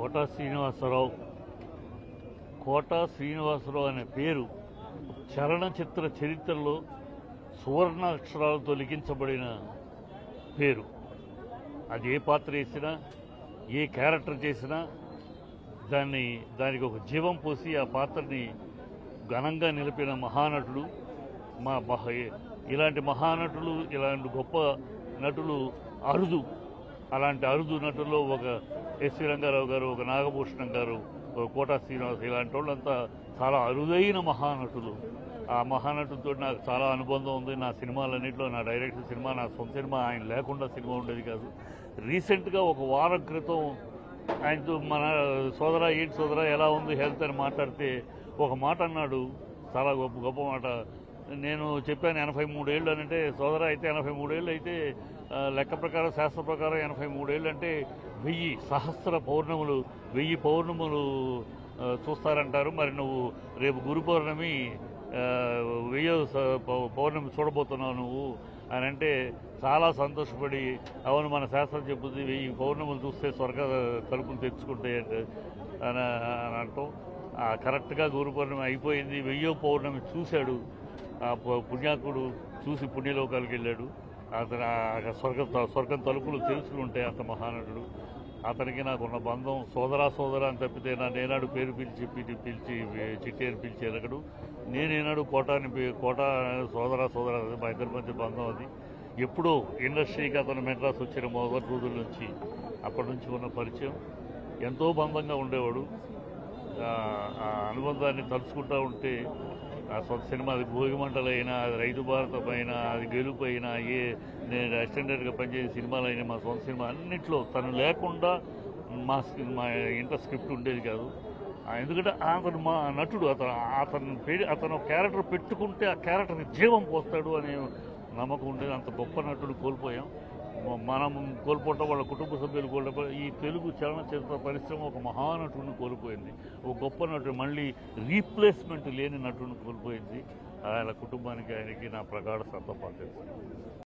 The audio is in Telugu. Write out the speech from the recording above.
కోటా శ్రీనివాసరావు. కోటా శ్రీనివాసరావు అనే పేరు చలనచిత్ర చరిత్రలో సువర్ణ అక్షరాలతో లిఖించబడిన పేరు. అది ఏ పాత్ర వేసినా ఏ క్యారెక్టర్ చేసినా దాన్ని దానికి ఒక జీవం పోసి ఆ పాత్రని ఘనంగా నిలిపిన మహానటుడు మా మహ ఇలాంటి మహానటులు ఇలాంటి గొప్ప నటులు అరుదు. అలాంటి అరుదు నటుల్లో ఒక ఎస్వి రంగారావు గారు ఒక నాగభూషణం గారు ఒక కోటా శ్రీనివాస్ ఇలాంటి వాళ్ళంతా చాలా అరుదైన మహానటులు. ఆ మహానటులతో నాకు చాలా అనుబంధం ఉంది. నా సినిమాలన్నింటిలో నా డైరెక్టర్ సినిమా నా సొంత సినిమా ఆయన లేకుండా సినిమా ఉండేది కాదు. రీసెంట్గా ఒక వారం క్రితం ఆయనతో మన సోదరా ఏంటి సోదరా ఎలా ఉంది హెల్త్ అని మాట్లాడితే ఒక మాట అన్నాడు. చాలా గొప్ప గొప్ప మాట. నేను చెప్పాను ఎనభై మూడేళ్ళు అని అంటే సోదర అయితే ఎనభై మూడేళ్ళు అయితే లెక్క ప్రకారం శాస్త్ర ప్రకారం ఎనభై మూడేళ్ళు అంటే వెయ్యి సహస్ర పౌర్ణములు వెయ్యి పౌర్ణములు చూస్తారంటారు. మరి నువ్వు రేపు గురు పౌర్ణమి వెయ్యి వెయ్యో స- పౌ- పౌర్ణమి చూడబోతున్నావు నువ్వు అని అంటే చాలా సంతోషపడి అవును మన శాస్త్రం చెబుతుంది వెయ్యి పౌర్ణములు చూస్తే స్వర్గ తలుపులు తెచ్చుకుంటాయి అని అని అంటాం. కరెక్ట్గా గురు పౌర్ణమి అయిపోయింది వెయ్యో పౌర్ణమి చూశాడు. ఆ పు- చూసి పుణ్యలోకాలకు వెళ్ళాడు. అతను స్వర్గం స్వర్గ స్వర్గం తలుపులు తెలుసులు ఉంటాయి అంత మహానటుడు. అతనికి నాకున్న బంధం సోదరా సోదరా అని తప్పితే నా నేనాడు పేరు పిలిచి పిలిచి చిట్టేరు పిలిచి ఎరగడు. నేనేనాడు కోటాని కోట సోదరా సోదరా మా ఇద్దరి మధ్య బంధం అది. ఎప్పుడో ఇండస్ట్రీకి అతను మెడ్రాస్ వచ్చిన మొదటి రోజుల నుంచి అప్పటి నుంచి ఉన్న పరిచయం. ఎంతో బంధంగా ఉండేవాడు. ఆ అనుబంధాన్ని తలుచుకుంటూ ఉంటే ఆ సొంత సినిమా అది భోగి మంటలైనా అది రైతు భారతం అయినా అది గెలుపు అయినా ఏ నేను అసిస్టెంట్గా పనిచేసే సినిమాలు అయినా మా సొంత సినిమా అన్నింటిలో తను లేకుండా మా స్క్రి- మా ఇంటర్ స్క్రిప్ట్ ఉండేది కాదు. ఎందుకంటే అతను మా నటుడు అతను అతను పేరు అతను క్యారెక్టర్ పెట్టుకుంటే ఆ క్యారెక్టర్ని జీవం పోస్తాడు అనే నమ్మకం ఉండేది. అంత గొప్ప నటుడు కోల్పోయాం. మనం కోల్పోవటం వాళ్ళ కుటుంబ సభ్యులు కోల్పోయి ఈ తెలుగు చలనచిత్ర పరిశ్రమ ఒక మహానటుడిని కోల్పోయింది. ఒక గొప్ప నటుడు మళ్ళీ రీప్లేస్మెంట్ లేని నటుడిని కోల్పోయింది. ఆయన కుటుంబానికి ఆయనకి నా ప్రగాఢ సంతపాలు